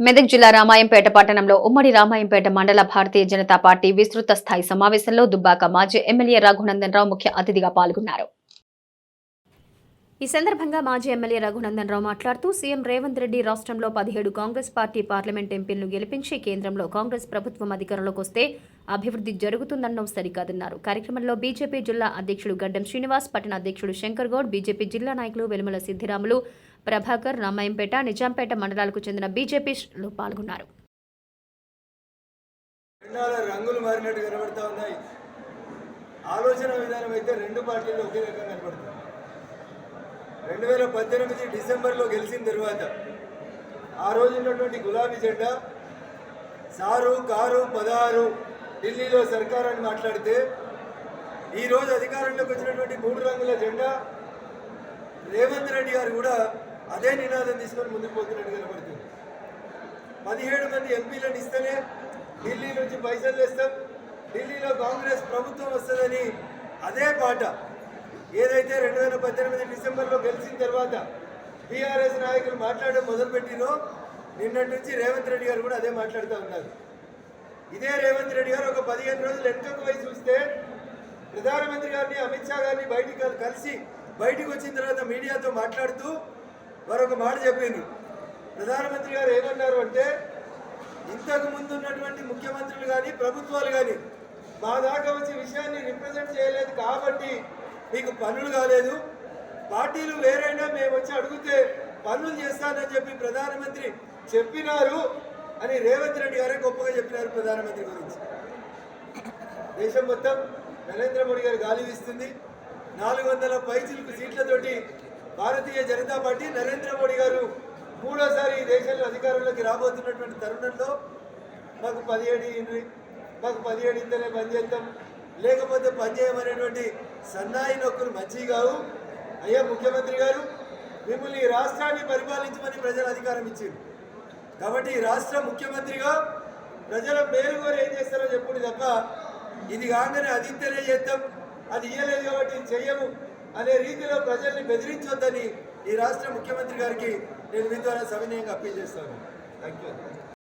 మెదక్ జిల్లా రామాయంపేట పట్టణంలో ఉమ్మడి రామాయంపేట మండల భారతీయ జనతా పార్టీ విస్తృత స్థాయి సమావేశంలో దుబ్బాక మాజీ ఎమ్మెల్యే రఘునందన్ రావు ముఖ్య అతిథిగా పాల్గొన్నారు. ఈ సందర్భంగా మాజీ ఎమ్మెల్యే రఘునందన్ రావు మాట్లాడుతూ సీఎం రేవంత్ రెడ్డి రాష్ట్రంలో పదిహేడు కాంగ్రెస్ పార్టీ పార్లమెంట్ ఎంపీలను గెలిపించి కేంద్రంలో కాంగ్రెస్ ప్రభుత్వం అధికారంలోకి వస్తే అభివృద్ధి జరుగుతుందన్నడం సరికాదన్నారు. కార్యక్రమంలో బీజేపీ జిల్లా అధ్యక్షుడు గడ్డం శ్రీనివాస్ పట్టణ అధ్యక్షుడు శంకర్ గౌడ్ బీజేపీ జిల్లా నాయకులు వెలుమల సిద్దిరాములు ప్రభాకర్ రామాయంపేట నిజాంపేట మండలాలకు చెందిన బీజేపీలు పాల్గొన్నారు. రంగులు మారినట్టు కనబడతా ఉన్నాయి. ఆలోచన విధానం అయితే రెండు పార్టీలు ఒకే రకంగా కనబడుతుంది. రెండు వేల పద్దెనిమిది డిసెంబర్లో గెలిచిన తర్వాత ఆ రోజు ఉన్నటువంటి గులాబీ జెండా సారు కారు పదహారు ఢిల్లీలో సర్కార్ అని మాట్లాడితే ఈరోజు అధికారంలోకి వచ్చినటువంటి మూడు రంగుల జెండా రేవంత్ రెడ్డి గారు కూడా అదే నినాదం తీసుకొని ముందుకు పోతున్నట్టు కనబడుతుంది. పదిహేడు మంది ఎంపీలను ఇస్తేనే ఢిల్లీ నుంచి పైసలు వేస్తాం ఢిల్లీలో కాంగ్రెస్ ప్రభుత్వం వస్తుందని అదే పాట ఏదైతే రెండు వేల పద్దెనిమిది డిసెంబర్లో గెలిచిన తర్వాత టీఆర్ఎస్ నాయకులు మాట్లాడడం మొదలుపెట్టినో నిన్నటి నుంచి రేవంత్ రెడ్డి గారు కూడా అదే మాట్లాడుతూ ఉన్నారు. ఇదే రేవంత్ రెడ్డి గారు ఒక పదిహేను రోజులు వెనుకకు పోయి చూస్తే ప్రధానమంత్రి గారిని అమిత్ షా గారిని బయటికి కలిసి బయటికి వచ్చిన తర్వాత మీడియాతో మాట్లాడుతూ మరొక మాట చెప్పింది. ప్రధానమంత్రి గారు ఏమన్నారు అంటే ఇంతకు ముందు ఉన్నటువంటి ముఖ్యమంత్రులు కానీ ప్రభుత్వాలు కానీ మా దాకా వచ్చి విషయాన్ని రిప్రజెంట్ చేయలేదు కాబట్టి మీకు పనులు కాలేదు. పార్టీలు వేరైనా మేము వచ్చి అడిగితే పనులు చేస్తానని చెప్పి ప్రధానమంత్రి చెప్పినారు అని రేవంత్ రెడ్డి గారే గొప్పగా చెప్పినారు ప్రధానమంత్రి గురించి. దేశం మొత్తం నరేంద్ర మోడీ గారు గాలి వీస్తుంది. నాలుగు వందల పైచిలకు సీట్లతోటి భారతీయ జనతా పార్టీ నరేంద్ర మోడీ గారు మూడోసారి ఈ దేశంలో అధికారంలోకి రాబోతున్నటువంటి తరుణంలో మాకు పదిహేడు ఇండ్రి మాకు పదిహేడు ఇంతలే పనిచేద్దాం లేకపోతే పనిచేయమనేటువంటి సన్నాయి నొక్కులు మంచివి కావు. అయ్యా ముఖ్యమంత్రి గారు మిమ్మల్ని ఈ రాష్ట్రాన్ని పరిపాలించమని ప్రజలు అధికారం ఇచ్చింది కాబట్టి ఈ రాష్ట్ర ముఖ్యమంత్రిగా ప్రజల మేలు కోరి ఏం చేస్తారో చెప్పుడు తప్ప ఇది కాగానే అది ఇంతనే చేద్దాం అది ఇయ్యలేదు కాబట్టి చెయ్యము అనే రీతిలో ప్రజల్ని బెదిరించొద్దని ఈ రాష్ట్ర ముఖ్యమంత్రి గారికి నేను మీ ద్వారా సవినయంగా అప్పీల్ చేస్తాను. Thank you